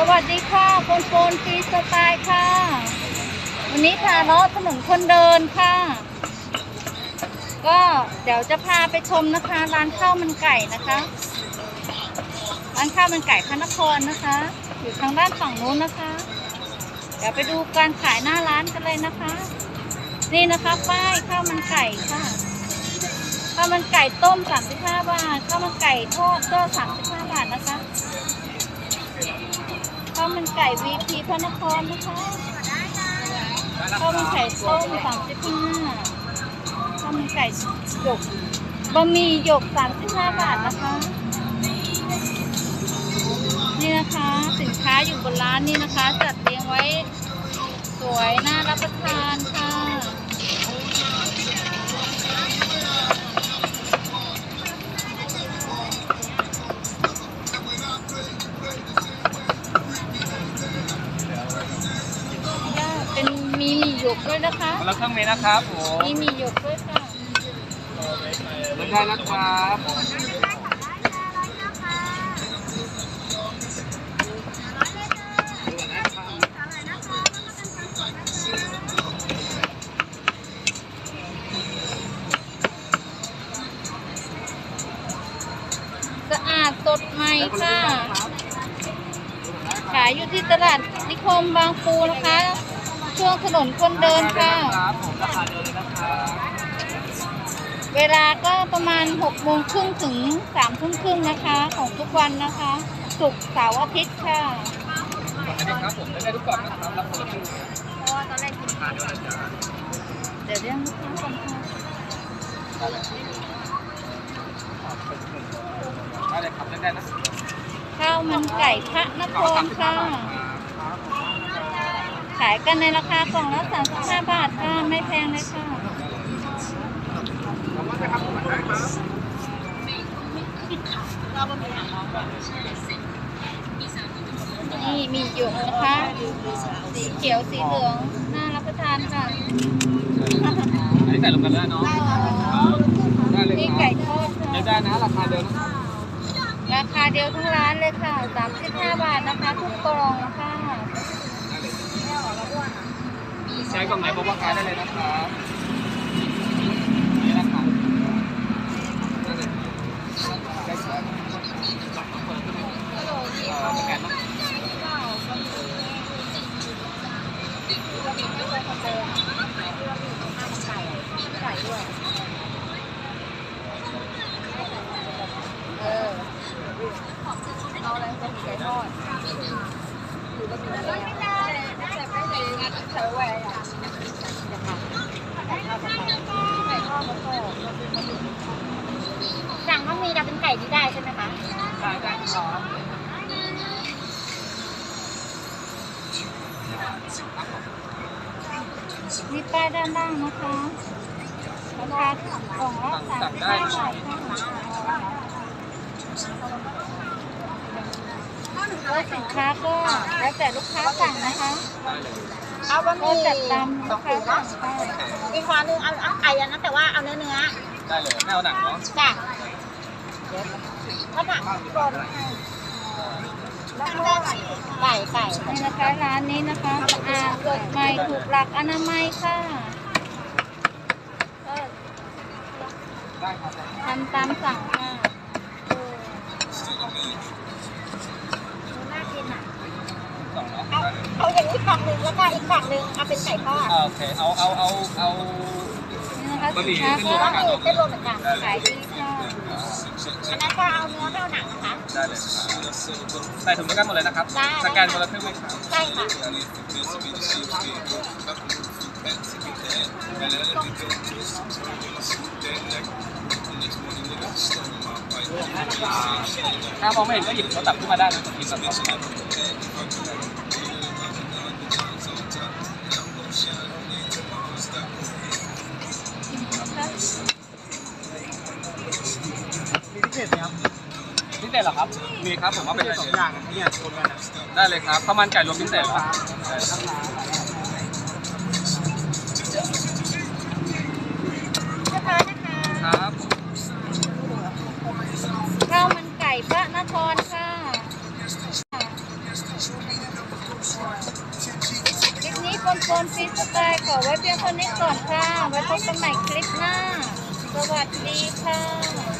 สวัสดีค่ะปนปนฟีสไตล์ค่ะ วันนี้พาเลาะถนนคนเดินค่ะ ก็เดี๋ยวจะพาไปชมนะคะ ร้านข้าวมันไก่นะคะ ร้านข้าวมันไก่พระนครนะคะ อยู่ทางด้านฝั่งนู้นนะคะ เดี๋ยวไปดูการขายหน้าร้านกันเลยนะคะ นี่นะคะป้ายข้าวมันไก่ค่ะข้าวมันไก่ต้ม 35 บาทข้าวมันไก่ทอดก็ 35 บาทนะคะ ข้าวมันไก่วีพีพระนครนะคะข้าวมันไก่ต้ม35ข้าวมันไก่หยกบะหมี่หยกสามสิบห้าบาทนะคะ นี่นะคะสินค้าอยู่บนร้านนี่นะคะจัด ยกด้วยนะคะ คนละเครื่องเมตรนะครับผมมีหมี่หยกด้วยค่ะเลือกได้นะครับสะอาดสดใหม่ค่ะ ขายอยู่ที่ตลาดนิคมบางปูนะคะ ช่วงถนนคนเดินค่ะ ครับผมราคาเดิมเลยนะครับเวลาก็ประมาณ6โมงครึ่งถึง3ทุ่มครึ่งนะคะ ของทุกวันนะคะศุกร์เสาร์อาทิตย์ค่ะอันนี้ครับผมได้ทุกกล่องนะครับรับคนละครึ่งเพราะว่าตอนแรกกินทานเดียวเลยจ้าเดี๋ยวเรื่องลูกค้าก่อนค่ะได้เลยได้เลยครับเลือกได้นะข้าวมันไก่พระนครค่ะ ขายกันในราคากล่องละ35 บาทค่ะ ไม่แพงเลยค่ะนี่มีหยกนะคะสีเขียวสีเหลือง น่ารับประทานค่ะอันนี้ใส่ลงกันแล้วเนาะได้เลยนี่ครัไก่บทอดค่ะเลือกได้นะ ราคาเดิมนะครับราคาเดียวทั้งร้านเลยค่ะ 35 บาทนะคะทุกกล่องนะคะ ใช้กล่องไหนบอกว่าขายได้เลยนะครับนี่นะครับได้เลยได้ครับเอ่อสแกนเนอะเออเอาอะไรเป็นไก่ทอด สั่งว่าวมีแต่เป็นไก่ที่ได้ใช่ไหมคะได้ได้มีป้ายด้านล่างนะคะราคากล่องละสามสิบห้าบาทค่ะ แล้วสินค้าก็แล้วแต่ลูกค้าสั่งนะคะได้เลยเอาบะหก็มี่จัดตามลูกค้าสั่งค่ะอีกขอหนึงเอาเอาไก่อันนั้นแต่ว่าเอาเนื้อเนื้อได้เลยไม่เอาหนังเนาะจ้ะถ้าหนังก่อนแล้วก็ไก่ไก่นี่นะคะร้านนี้นะคะสะอาดสดใหม่ถูกหลักอนามัยค่ะก็ได้ครับทำตามสั่งค่ะน่ากินอะ สองเนาะเอาได้เลยเอาอย่างนี้ฝั่งหนึ่งแล้วก็อีกฝั่งหนึ่งเอาเป็นไก่ทอดอ่าโอเค เอาเอาเอาเอา นี่นะคะบะหมี่ สินค้าเส้นก็เล็กบะหมี่เส้นรวมเหมือนกันขายดีค่ะอันนั้นก็เอาเนื้อไม่เอาหนังนะคะ ได้เลยครับใส่ถุงด้วยกันหมดเลยนะครับ ได้ สแกนคนละครึ่งเลยครับใช่ค่ะ ถ้ามองไม่เห็นก็หยิบโทรศัพท์ขึ้นมาได้นะหยิบแบบนี้มีพิเศษไหมครับพิเศษเหรอครับ มีครับผมว่าเป็นสองอย่างอะเนี่ยคนกันนะได้เลยครับข้าวมันไก่รวมพิเศษครับ คนคนปนฟรีสไตล์ขอไว้เพียงเท่านี้ก่อนค่ะ ไว้พบกันใหม่คลิปหน้า สวัสดีค่ะ